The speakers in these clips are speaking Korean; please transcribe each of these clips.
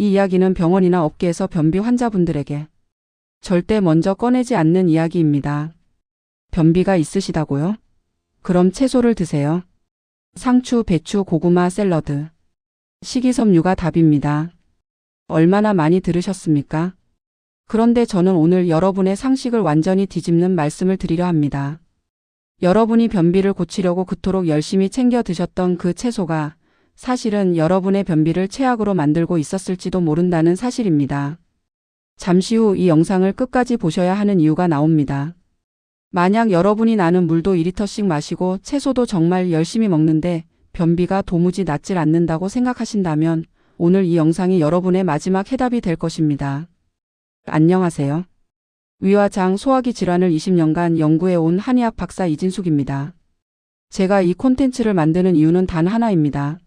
이 이야기는 병원이나 업계에서 변비 환자분들에게 절대 먼저 꺼내지 않는 이야기입니다. 변비가 있으시다고요? 그럼 채소를 드세요. 상추, 배추, 고구마, 샐러드. 식이섬유가 답입니다. 얼마나 많이 들으셨습니까? 그런데 저는 오늘 여러분의 상식을 완전히 뒤집는 말씀을 드리려 합니다. 여러분이 변비를 고치려고 그토록 열심히 챙겨 드셨던 그 채소가 사실은 여러분의 변비를 최악으로 만들고 있었을지도 모른다는 사실입니다. 잠시 후 이 영상을 끝까지 보셔야 하는 이유가 나옵니다. 만약 여러분이 나는 물도 2리터씩 마시고 채소도 정말 열심히 먹는데 변비가 도무지 낫질 않는다고 생각하신다면 오늘 이 영상이 여러분의 마지막 해답이 될 것입니다. 안녕하세요. 위와 장 소화기 질환을 20년간 연구해 온 한의학 박사 이진숙입니다. 제가 이 콘텐츠를 만드는 이유는 단 하나입니다.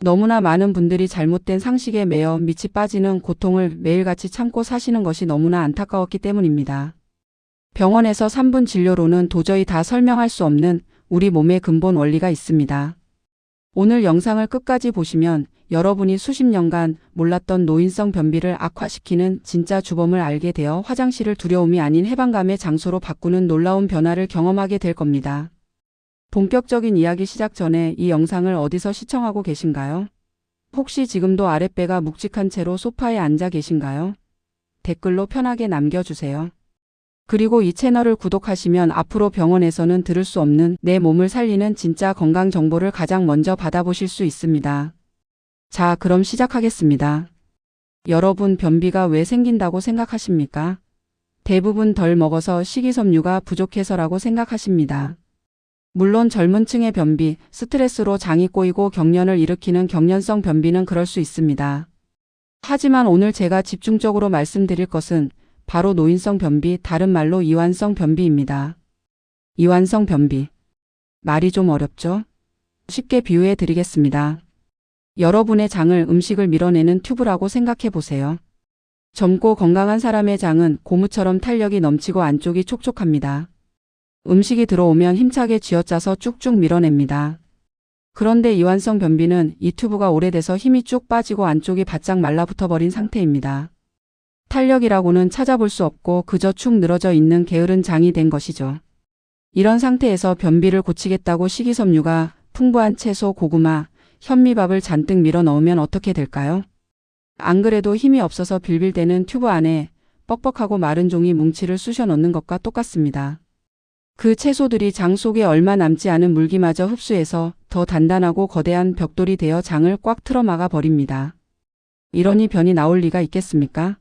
너무나 많은 분들이 잘못된 상식에 매여 밑이 빠지는 고통을 매일같이 참고 사시는 것이 너무나 안타까웠기 때문입니다. 병원에서 3분 진료로는 도저히 다 설명할 수 없는 우리 몸의 근본 원리가 있습니다. 오늘 영상을 끝까지 보시면 여러분이 수십 년간 몰랐던 노인성 변비를 악화시키는 진짜 주범을 알게 되어 화장실을 두려움이 아닌 해방감의 장소로 바꾸는 놀라운 변화를 경험하게 될 겁니다. 본격적인 이야기 시작 전에 이 영상을 어디서 시청하고 계신가요? 혹시 지금도 아랫배가 묵직한 채로 소파에 앉아 계신가요? 댓글로 편하게 남겨주세요. 그리고 이 채널을 구독하시면 앞으로 병원에서는 들을 수 없는 내 몸을 살리는 진짜 건강 정보를 가장 먼저 받아보실 수 있습니다. 자, 그럼 시작하겠습니다. 여러분 변비가 왜 생긴다고 생각하십니까? 대부분 덜 먹어서 식이섬유가 부족해서라고 생각하십니다. 물론 젊은 층의 변비, 스트레스로 장이 꼬이고 경련을 일으키는 경련성 변비는 그럴 수 있습니다. 하지만 오늘 제가 집중적으로 말씀드릴 것은 바로 노인성 변비, 다른 말로 이완성 변비입니다. 이완성 변비. 말이 좀 어렵죠? 쉽게 비유해 드리겠습니다. 여러분의 장을 음식을 밀어내는 튜브라고 생각해 보세요. 젊고 건강한 사람의 장은 고무처럼 탄력이 넘치고 안쪽이 촉촉합니다. 음식이 들어오면 힘차게 쥐어짜서 쭉쭉 밀어냅니다. 그런데 이완성 변비는 이 튜브가 오래돼서 힘이 쭉 빠지고 안쪽이 바짝 말라붙어 버린 상태입니다. 탄력이라고는 찾아볼 수 없고 그저 축 늘어져 있는 게으른 장이 된 것이죠. 이런 상태에서 변비를 고치겠다고 식이섬유가 풍부한 채소, 고구마, 현미밥을 잔뜩 밀어 넣으면 어떻게 될까요? 안 그래도 힘이 없어서 빌빌대는 튜브 안에 뻑뻑하고 마른 종이 뭉치를 쑤셔 넣는 것과 똑같습니다. 그 채소들이 장 속에 얼마 남지 않은 물기마저 흡수해서 더 단단하고 거대한 벽돌이 되어 장을 꽉 틀어막아 버립니다. 이러니 변이 나올 리가 있겠습니까?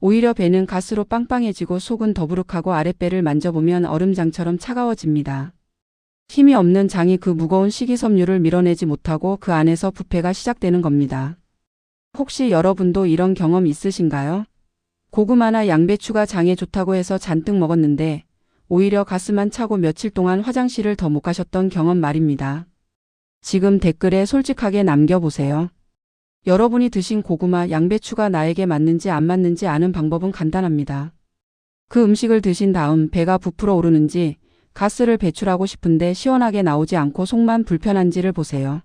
오히려 배는 가스로 빵빵해지고 속은 더부룩하고 아랫배를 만져보면 얼음장처럼 차가워집니다. 힘이 없는 장이 그 무거운 식이섬유를 밀어내지 못하고 그 안에서 부패가 시작되는 겁니다. 혹시 여러분도 이런 경험 있으신가요? 고구마나 양배추가 장에 좋다고 해서 잔뜩 먹었는데 오히려 가스만 차고 며칠 동안 화장실을 더 못 가셨던 경험 말입니다. 지금 댓글에 솔직하게 남겨보세요. 여러분이 드신 고구마, 양배추가 나에게 맞는지 안 맞는지 아는 방법은 간단합니다. 그 음식을 드신 다음 배가 부풀어 오르는지 가스를 배출하고 싶은데 시원하게 나오지 않고 속만 불편한지를 보세요.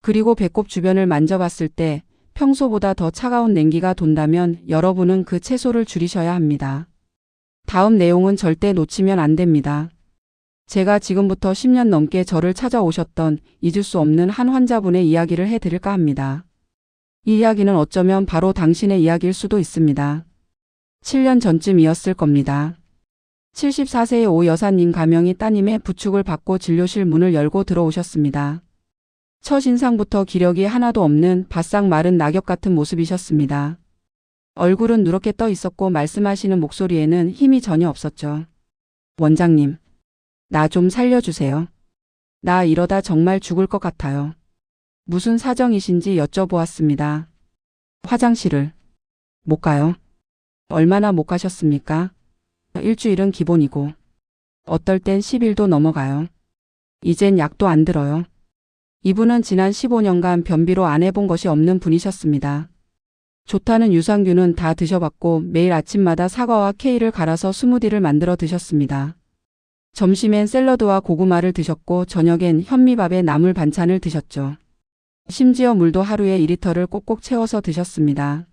그리고 배꼽 주변을 만져봤을 때 평소보다 더 차가운 냉기가 돈다면 여러분은 그 채소를 줄이셔야 합니다. 다음 내용은 절대 놓치면 안 됩니다. 제가 지금부터 10년 넘게 저를 찾아오셨던 잊을 수 없는 한 환자분의 이야기를 해드릴까 합니다. 이 이야기는 어쩌면 바로 당신의 이야기일 수도 있습니다. 7년 전쯤이었을 겁니다. 74세의 오 여사님 가명이 따님의 부축을 받고 진료실 문을 열고 들어오셨습니다. 첫 인상부터 기력이 하나도 없는 바싹 마른 낙엽 같은 모습이셨습니다. 얼굴은 누렇게 떠 있었고 말씀하시는 목소리에는 힘이 전혀 없었죠. 원장님, 나 좀 살려주세요. 나 이러다 정말 죽을 것 같아요. 무슨 사정이신지 여쭤보았습니다. 화장실을 못 가요. 얼마나 못 가셨습니까? 일주일은 기본이고 어떨 땐 10일도 넘어가요. 이젠 약도 안 들어요. 이분은 지난 15년간 변비로 안 해본 것이 없는 분이셨습니다. 좋다는 유산균은 다 드셔봤고 매일 아침마다 사과와 케일을 갈아서 스무디를 만들어 드셨습니다. 점심엔 샐러드와 고구마를 드셨고 저녁엔 현미밥에 나물 반찬을 드셨죠. 심지어 물도 하루에 2리터를 꼭꼭 채워서 드셨습니다.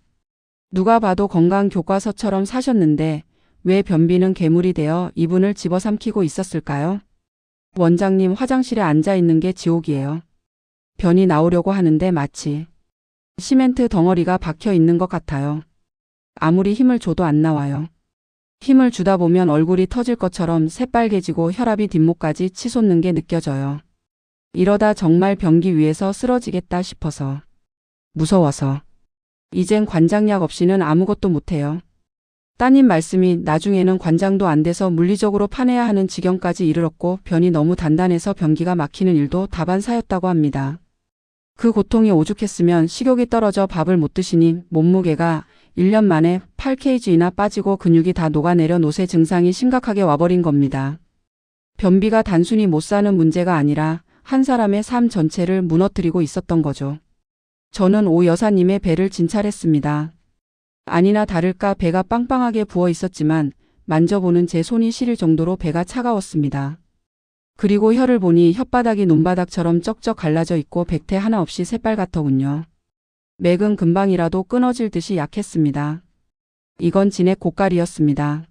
누가 봐도 건강 교과서처럼 사셨는데 왜 변비는 괴물이 되어 이분을 집어삼키고 있었을까요? 원장님 화장실에 앉아 있는 게 지옥이에요. 변이 나오려고 하는데 마치 시멘트 덩어리가 박혀 있는 것 같아요. 아무리 힘을 줘도 안 나와요. 힘을 주다 보면 얼굴이 터질 것처럼 새빨개지고 혈압이 뒷목까지 치솟는 게 느껴져요. 이러다 정말 변기 위에서 쓰러지겠다 싶어서. 무서워서. 이젠 관장약 없이는 아무것도 못해요. 따님 말씀이 나중에는 관장도 안 돼서 물리적으로 파내야 하는 지경까지 이르렀고 변이 너무 단단해서 변기가 막히는 일도 다반사였다고 합니다. 그 고통이 오죽했으면 식욕이 떨어져 밥을 못 드시니 몸무게가 1년 만에 8kg나 빠지고 근육이 다 녹아내려 노쇠 증상이 심각하게 와버린 겁니다. 변비가 단순히 못 사는 문제가 아니라 한 사람의 삶 전체를 무너뜨리고 있었던 거죠. 저는 오 여사님의 배를 진찰했습니다. 아니나 다를까 배가 빵빵하게 부어 있었지만 만져보는 제 손이 시릴 정도로 배가 차가웠습니다. 그리고 혀를 보니 혓바닥이 논바닥처럼 쩍쩍 갈라져 있고 백태 하나 없이 새빨갛더군요. 맥은 금방이라도 끊어질 듯이 약했습니다. 이건 진액 고깔이었습니다.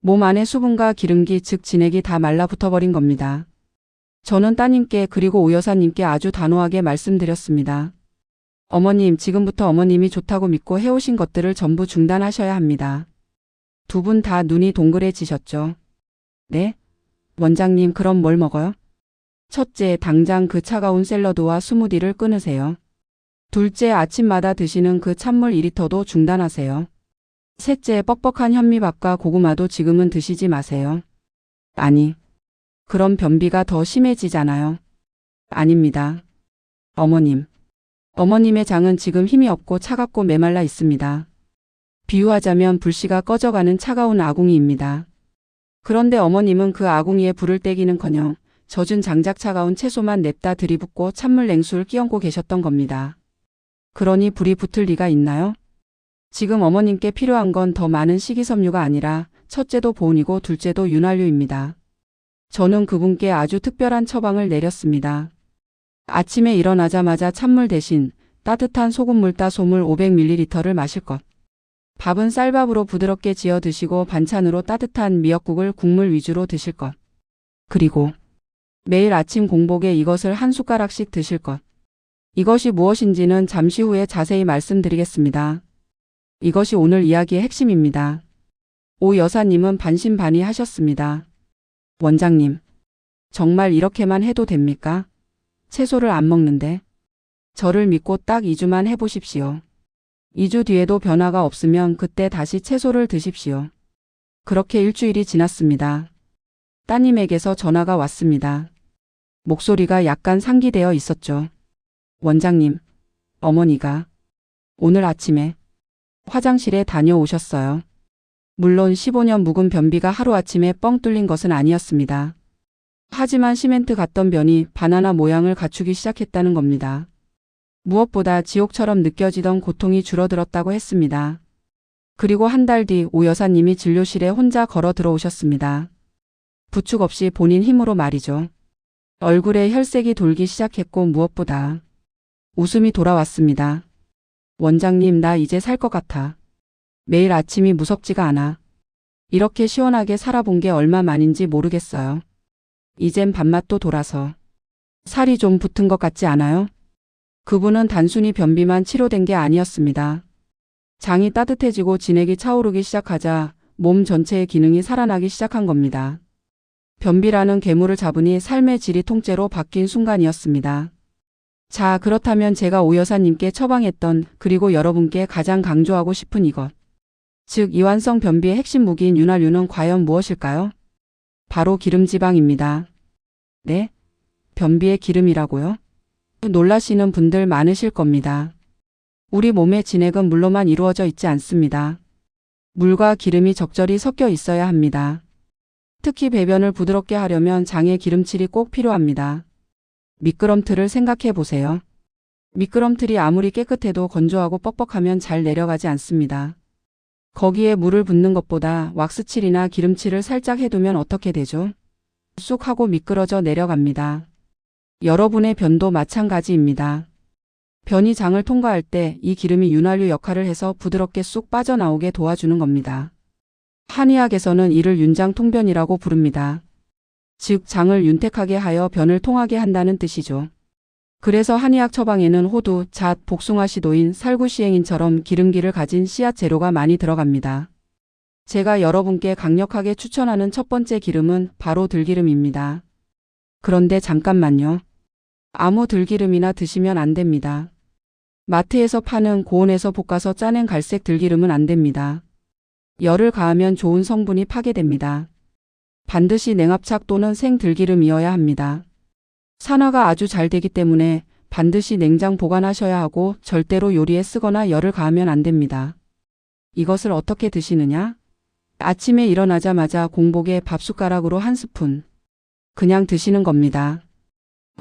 몸 안에 수분과 기름기 즉 진액이 다 말라붙어버린 겁니다. 저는 따님께 그리고 오 여사님께 아주 단호하게 말씀드렸습니다. 어머님, 지금부터 어머님이 좋다고 믿고 해오신 것들을 전부 중단하셔야 합니다. 두 분 다 눈이 동그래지셨죠. 네? 원장님, 그럼 뭘 먹어요? 첫째, 당장 그 차가운 샐러드와 스무디를 끊으세요. 둘째, 아침마다 드시는 그 찬물 2리터도 중단하세요. 셋째, 뻑뻑한 현미밥과 고구마도 지금은 드시지 마세요. 아니, 그럼 변비가 더 심해지잖아요. 아닙니다. 어머님. 어머님의 장은 지금 힘이 없고 차갑고 메말라 있습니다. 비유하자면 불씨가 꺼져가는 차가운 아궁이입니다. 그런데 어머님은 그 아궁이에 불을 떼기는커녕 젖은 장작 차가운 채소만 냅다 들이붓고 찬물 냉수를 끼얹고 계셨던 겁니다. 그러니 불이 붙을 리가 있나요? 지금 어머님께 필요한 건 더 많은 식이섬유가 아니라 첫째도 보온이고 둘째도 윤활유입니다. 저는 그분께 아주 특별한 처방을 내렸습니다. 아침에 일어나자마자 찬물 대신 따뜻한 소금물 따소물 500ml를 마실 것. 밥은 쌀밥으로 부드럽게 지어 드시고 반찬으로 따뜻한 미역국을 국물 위주로 드실 것. 그리고 매일 아침 공복에 이것을 한 숟가락씩 드실 것. 이것이 무엇인지는 잠시 후에 자세히 말씀드리겠습니다. 이것이 오늘 이야기의 핵심입니다. 오 여사님은 반신반의 하셨습니다. 원장님, 정말 이렇게만 해도 됩니까? 채소를 안 먹는데. 저를 믿고 딱 2주만 해보십시오. 2주 뒤에도 변화가 없으면 그때 다시 채소를 드십시오. 그렇게 일주일이 지났습니다. 따님에게서 전화가 왔습니다. 목소리가 약간 상기되어 있었죠. 원장님, 어머니가 오늘 아침에 화장실에 다녀오셨어요. 물론 15년 묵은 변비가 하루아침에 뻥 뚫린 것은 아니었습니다. 하지만 시멘트 같던 변이 바나나 모양을 갖추기 시작했다는 겁니다. 무엇보다 지옥처럼 느껴지던 고통이 줄어들었다고 했습니다. 그리고 한 달 뒤 오 여사님이 진료실에 혼자 걸어 들어오셨습니다. 부축 없이 본인 힘으로 말이죠. 얼굴에 혈색이 돌기 시작했고 무엇보다 웃음이 돌아왔습니다. 원장님, 나 이제 살 것 같아. 매일 아침이 무섭지가 않아. 이렇게 시원하게 살아본 게 얼마 만인지 모르겠어요. 이젠 밥맛도 돌아서. 살이 좀 붙은 것 같지 않아요? 그분은 단순히 변비만 치료된 게 아니었습니다. 장이 따뜻해지고 진액이 차오르기 시작하자 몸 전체의 기능이 살아나기 시작한 겁니다. 변비라는 괴물을 잡으니 삶의 질이 통째로 바뀐 순간이었습니다. 자, 그렇다면 제가 오 여사님께 처방했던 그리고 여러분께 가장 강조하고 싶은 이것. 즉, 이완성 변비의 핵심 무기인 윤활유는 과연 무엇일까요? 바로 기름지방입니다. 네? 변비의 기름이라고요? 놀라시는 분들 많으실 겁니다. 우리 몸의 진액은 물로만 이루어져 있지 않습니다. 물과 기름이 적절히 섞여 있어야 합니다. 특히 배변을 부드럽게 하려면 장에 기름칠이 꼭 필요합니다. 미끄럼틀을 생각해 보세요. 미끄럼틀이 아무리 깨끗해도 건조하고 뻑뻑하면 잘 내려가지 않습니다. 거기에 물을 붓는 것보다 왁스칠이나 기름칠을 살짝 해두면 어떻게 되죠? 쑥 하고 미끄러져 내려갑니다. 여러분의 변도 마찬가지입니다. 변이 장을 통과할 때 이 기름이 윤활유 역할을 해서 부드럽게 쑥 빠져나오게 도와주는 겁니다. 한의학에서는 이를 윤장 통변이라고 부릅니다. 즉 장을 윤택하게 하여 변을 통하게 한다는 뜻이죠. 그래서 한의학 처방에는 호두, 잣, 복숭아 시도인, 살구시행인처럼 기름기를 가진 씨앗 재료가 많이 들어갑니다. 제가 여러분께 강력하게 추천하는 첫 번째 기름은 바로 들기름입니다. 그런데 잠깐만요. 아무 들기름이나 드시면 안 됩니다. 마트에서 파는 고온에서 볶아서 짜낸 갈색 들기름은 안 됩니다. 열을 가하면 좋은 성분이 파괴됩니다. 반드시 냉압착 또는 생 들기름이어야 합니다. 산화가 아주 잘 되기 때문에 반드시 냉장 보관하셔야 하고 절대로 요리에 쓰거나 열을 가하면 안 됩니다. 이것을 어떻게 드시느냐? 아침에 일어나자마자 공복에 밥숟가락으로 한 스푼. 그냥 드시는 겁니다.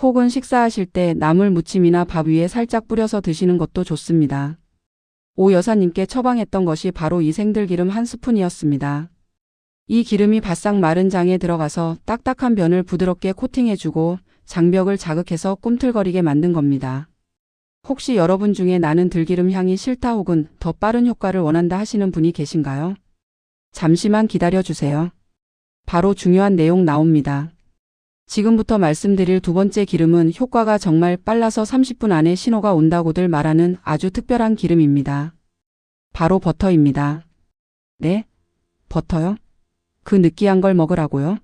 혹은 식사하실 때 나물 무침이나 밥 위에 살짝 뿌려서 드시는 것도 좋습니다. 오 여사님께 처방했던 것이 바로 이 생들기름 한 스푼이었습니다. 이 기름이 바싹 마른 장에 들어가서 딱딱한 변을 부드럽게 코팅해주고 장벽을 자극해서 꿈틀거리게 만든 겁니다. 혹시 여러분 중에 나는 들기름 향이 싫다 혹은 더 빠른 효과를 원한다 하시는 분이 계신가요? 잠시만 기다려 주세요. 바로 중요한 내용 나옵니다. 지금부터 말씀드릴 두 번째 기름은 효과가 정말 빨라서 30분 안에 신호가 온다고들 말하는 아주 특별한 기름입니다. 바로 버터입니다. 네? 버터요? 그 느끼한 걸 먹으라고요?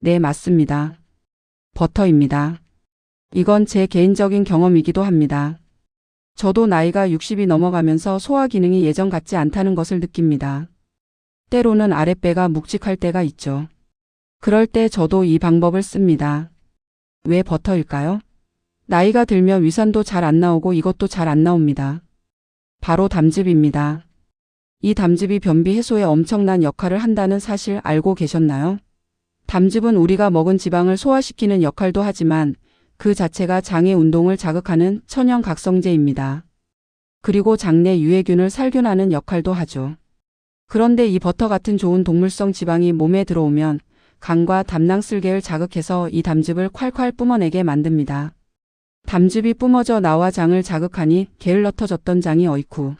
네, 맞습니다. 버터입니다. 이건 제 개인적인 경험이기도 합니다. 저도 나이가 60이 넘어가면서 소화 기능이 예전 같지 않다는 것을 느낍니다. 때로는 아랫배가 묵직할 때가 있죠. 그럴 때 저도 이 방법을 씁니다. 왜 버터일까요? 나이가 들면 위산도 잘 안 나오고 이것도 잘 안 나옵니다. 바로 담즙입니다. 이 담즙이 변비 해소에 엄청난 역할을 한다는 사실 알고 계셨나요? 담즙은 우리가 먹은 지방을 소화시키는 역할도 하지만 그 자체가 장의 운동을 자극하는 천연 각성제입니다. 그리고 장내 유해균을 살균하는 역할도 하죠. 그런데 이 버터 같은 좋은 동물성 지방이 몸에 들어오면 간과 담낭슬개를 자극해서 이 담즙을 콸콸 뿜어내게 만듭니다. 담즙이 뿜어져 나와 장을 자극하니 게을러터졌던 장이 어이쿠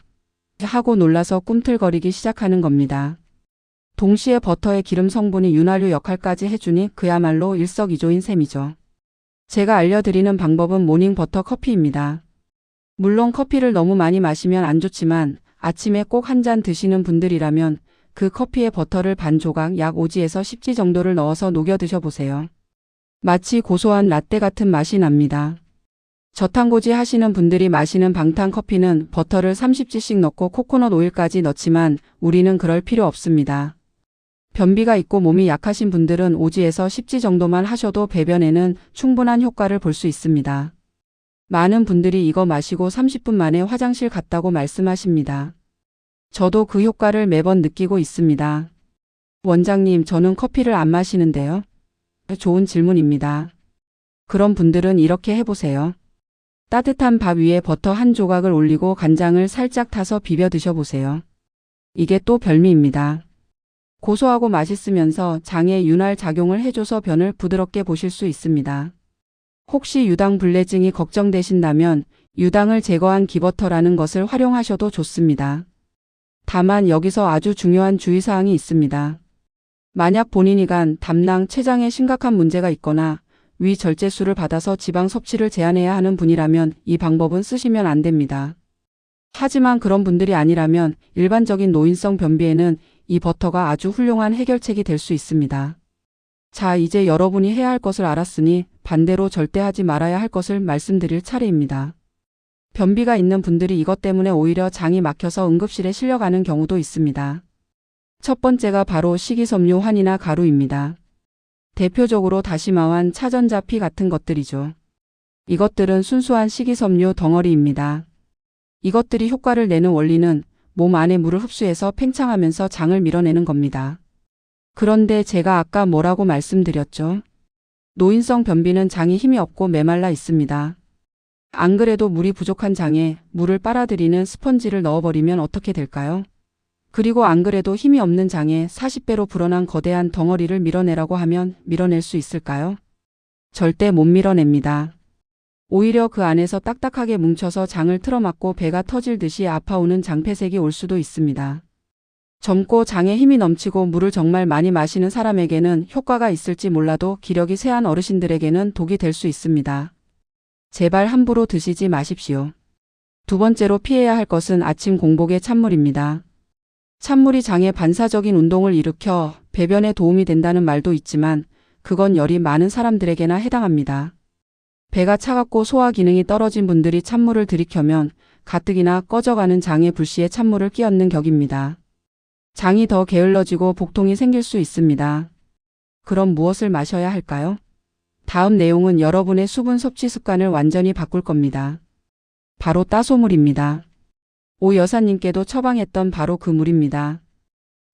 하고 놀라서 꿈틀거리기 시작하는 겁니다. 동시에 버터의 기름 성분이 윤활유 역할까지 해주니 그야말로 일석이조인 셈이죠. 제가 알려드리는 방법은 모닝 버터 커피입니다. 물론 커피를 너무 많이 마시면 안 좋지만 아침에 꼭 한 잔 드시는 분들이라면 그 커피에 버터를 반 조각 약 5지에서 10지 정도를 넣어서 녹여 드셔보세요. 마치 고소한 라떼 같은 맛이 납니다. 저탄고지 하시는 분들이 마시는 방탄 커피는 버터를 30지씩 넣고 코코넛 오일까지 넣지만 우리는 그럴 필요 없습니다. 변비가 있고 몸이 약하신 분들은 5지에서 10지 정도만 하셔도 배변에는 충분한 효과를 볼 수 있습니다. 많은 분들이 이거 마시고 30분 만에 화장실 갔다고 말씀하십니다. 저도 그 효과를 매번 느끼고 있습니다. 원장님, 저는 커피를 안 마시는데요. 좋은 질문입니다. 그런 분들은 이렇게 해보세요. 따뜻한 밥 위에 버터 한 조각을 올리고 간장을 살짝 타서 비벼 드셔보세요. 이게 또 별미입니다. 고소하고 맛있으면서 장에 윤활 작용을 해줘서 변을 부드럽게 보실 수 있습니다. 혹시 유당 불내증이 걱정되신다면 유당을 제거한 기버터라는 것을 활용하셔도 좋습니다. 다만 여기서 아주 중요한 주의사항이 있습니다. 만약 본인이 간 담낭 췌장에 심각한 문제가 있거나 위 절제술을 받아서 지방 섭취를 제한해야 하는 분이라면 이 방법은 쓰시면 안 됩니다. 하지만 그런 분들이 아니라면 일반적인 노인성 변비에는 이 버터가 아주 훌륭한 해결책이 될 수 있습니다. 자, 이제 여러분이 해야 할 것을 알았으니 반대로 절대 하지 말아야 할 것을 말씀드릴 차례입니다. 변비가 있는 분들이 이것 때문에 오히려 장이 막혀서 응급실에 실려가는 경우도 있습니다. 첫 번째가 바로 식이섬유 환이나 가루입니다. 대표적으로 다시마환, 차전자피 같은 것들이죠. 이것들은 순수한 식이섬유 덩어리입니다. 이것들이 효과를 내는 원리는 몸 안에 물을 흡수해서 팽창하면서 장을 밀어내는 겁니다. 그런데 제가 아까 뭐라고 말씀드렸죠? 노인성 변비는 장이 힘이 없고 메말라 있습니다. 안 그래도 물이 부족한 장에 물을 빨아들이는 스펀지를 넣어버리면 어떻게 될까요? 그리고 안 그래도 힘이 없는 장에 40배로 불어난 거대한 덩어리를 밀어내라고 하면 밀어낼 수 있을까요? 절대 못 밀어냅니다. 오히려 그 안에서 딱딱하게 뭉쳐서 장을 틀어막고 배가 터질 듯이 아파오는 장폐색이 올 수도 있습니다. 젊고 장에 힘이 넘치고 물을 정말 많이 마시는 사람에게는 효과가 있을지 몰라도 기력이 세한 어르신들에게는 독이 될 수 있습니다. 제발 함부로 드시지 마십시오. 두 번째로 피해야 할 것은 아침 공복의 찬물입니다. 찬물이 장에 반사적인 운동을 일으켜 배변에 도움이 된다는 말도 있지만 그건 열이 많은 사람들에게나 해당합니다. 배가 차갑고 소화 기능이 떨어진 분들이 찬물을 들이켜면 가뜩이나 꺼져가는 장의 불씨에 찬물을 끼얹는 격입니다. 장이 더 게을러지고 복통이 생길 수 있습니다. 그럼 무엇을 마셔야 할까요? 다음 내용은 여러분의 수분 섭취 습관을 완전히 바꿀 겁니다. 바로 따소물입니다. 오 여사님께도 처방했던 바로 그 물입니다.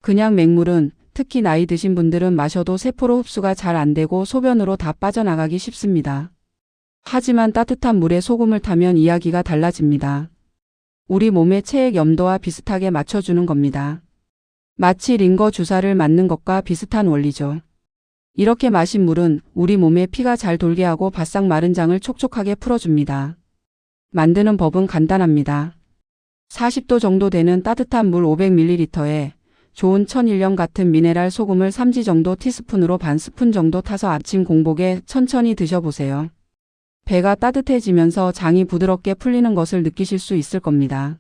그냥 맹물은 특히 나이 드신 분들은 마셔도 세포로 흡수가 잘 안 되고 소변으로 다 빠져나가기 쉽습니다. 하지만 따뜻한 물에 소금을 타면 이야기가 달라집니다. 우리 몸의 체액 염도와 비슷하게 맞춰주는 겁니다. 마치 링거 주사를 맞는 것과 비슷한 원리죠. 이렇게 마신 물은 우리 몸에 피가 잘 돌게 하고 바싹 마른 장을 촉촉하게 풀어줍니다. 만드는 법은 간단합니다. 40도 정도 되는 따뜻한 물 500ml에 좋은 천일염 같은 미네랄 소금을 3지 정도 티스푼으로 반 스푼 정도 타서 아침 공복에 천천히 드셔보세요. 배가 따뜻해지면서 장이 부드럽게 풀리는 것을 느끼실 수 있을 겁니다.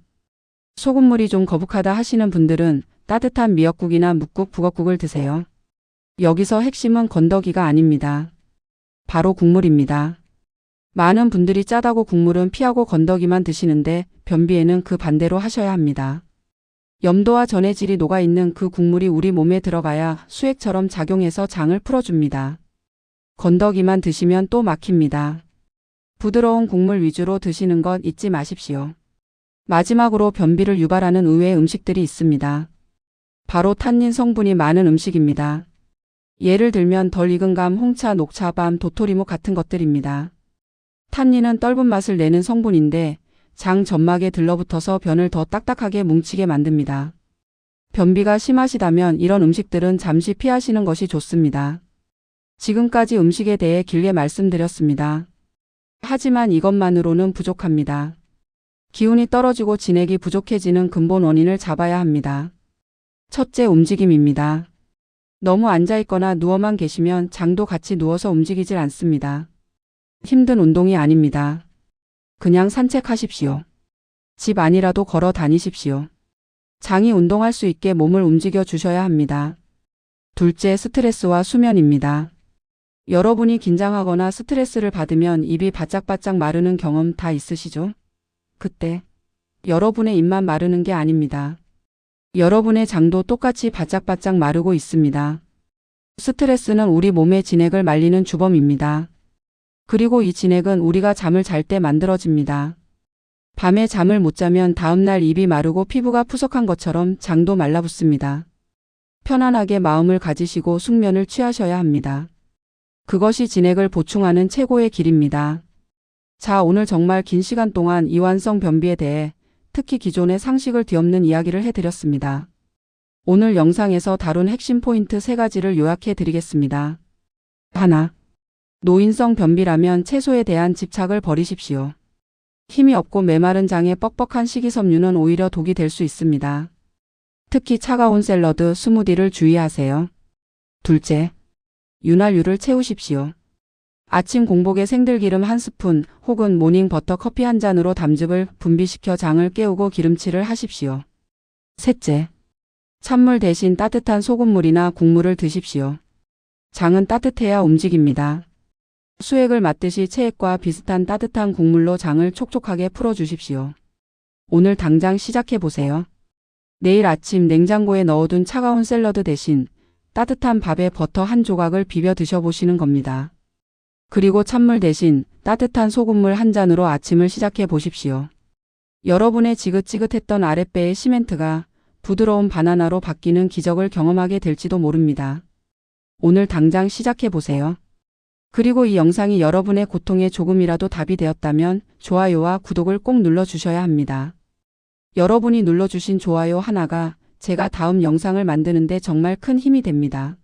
소금물이 좀 거북하다 하시는 분들은 따뜻한 미역국이나 묵국, 북엇국을 드세요. 여기서 핵심은 건더기가 아닙니다. 바로 국물입니다. 많은 분들이 짜다고 국물은 피하고 건더기만 드시는데 변비에는 그 반대로 하셔야 합니다. 염도와 전해질이 녹아있는 그 국물이 우리 몸에 들어가야 수액처럼 작용해서 장을 풀어줍니다. 건더기만 드시면 또 막힙니다. 부드러운 국물 위주로 드시는 것 잊지 마십시오. 마지막으로 변비를 유발하는 의외의 음식들이 있습니다. 바로 탄닌 성분이 많은 음식입니다. 예를 들면 덜 익은 감, 홍차, 녹차 밤, 도토리묵 같은 것들입니다. 탄닌은 떫은 맛을 내는 성분인데 장 점막에 들러붙어서 변을 더 딱딱하게 뭉치게 만듭니다. 변비가 심하시다면 이런 음식들은 잠시 피하시는 것이 좋습니다. 지금까지 음식에 대해 길게 말씀드렸습니다. 하지만 이것만으로는 부족합니다. 기운이 떨어지고 진액이 부족해지는 근본 원인을 잡아야 합니다. 첫째 움직임입니다. 너무 앉아있거나 누워만 계시면 장도 같이 누워서 움직이질 않습니다. 힘든 운동이 아닙니다. 그냥 산책하십시오. 집 안이라도 걸어 다니십시오. 장이 운동할 수 있게 몸을 움직여 주셔야 합니다. 둘째 스트레스와 수면입니다. 여러분이 긴장하거나 스트레스를 받으면 입이 바짝바짝 마르는 경험 다 있으시죠? 그때 여러분의 입만 마르는 게 아닙니다. 여러분의 장도 똑같이 바짝바짝 마르고 있습니다. 스트레스는 우리 몸의 진액을 말리는 주범입니다. 그리고 이 진액은 우리가 잠을 잘 때 만들어집니다. 밤에 잠을 못 자면 다음날 입이 마르고 피부가 푸석한 것처럼 장도 말라붙습니다. 편안하게 마음을 가지시고 숙면을 취하셔야 합니다. 그것이 진액을 보충하는 최고의 길입니다. 자, 오늘 정말 긴 시간 동안 이완성 변비에 대해 특히 기존의 상식을 뒤엎는 이야기를 해드렸습니다. 오늘 영상에서 다룬 핵심 포인트 세 가지를 요약해 드리겠습니다. 하나. 노인성 변비라면 채소에 대한 집착을 버리십시오. 힘이 없고 메마른 장에 뻑뻑한 식이섬유는 오히려 독이 될 수 있습니다. 특히 차가운 샐러드, 스무디를 주의하세요. 둘째. 윤활유를 채우십시오. 아침 공복에 생들기름 한 스푼 혹은 모닝 버터 커피 한 잔으로 담즙을 분비시켜 장을 깨우고 기름칠을 하십시오. 셋째. 찬물 대신 따뜻한 소금물이나 국물을 드십시오. 장은 따뜻해야 움직입니다. 수액을 맞듯이 체액과 비슷한 따뜻한 국물로 장을 촉촉하게 풀어주십시오. 오늘 당장 시작해 보세요. 내일 아침 냉장고에 넣어둔 차가운 샐러드 대신 따뜻한 밥에 버터 한 조각을 비벼 드셔보시는 겁니다. 그리고 찬물 대신 따뜻한 소금물 한 잔으로 아침을 시작해 보십시오. 여러분의 지긋지긋했던 아랫배의 시멘트가 부드러운 바나나로 바뀌는 기적을 경험하게 될지도 모릅니다. 오늘 당장 시작해 보세요. 그리고 이 영상이 여러분의 고통에 조금이라도 답이 되었다면 좋아요와 구독을 꼭 눌러주셔야 합니다. 여러분이 눌러주신 좋아요 하나가 제가 다음 영상을 만드는데 정말 큰 힘이 됩니다.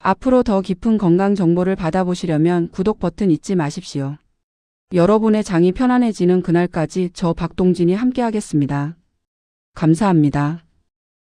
앞으로 더 깊은 건강 정보를 받아보시려면 구독 버튼 잊지 마십시오. 여러분의 장이 편안해지는 그날까지 저 박동진이 함께하겠습니다. 감사합니다.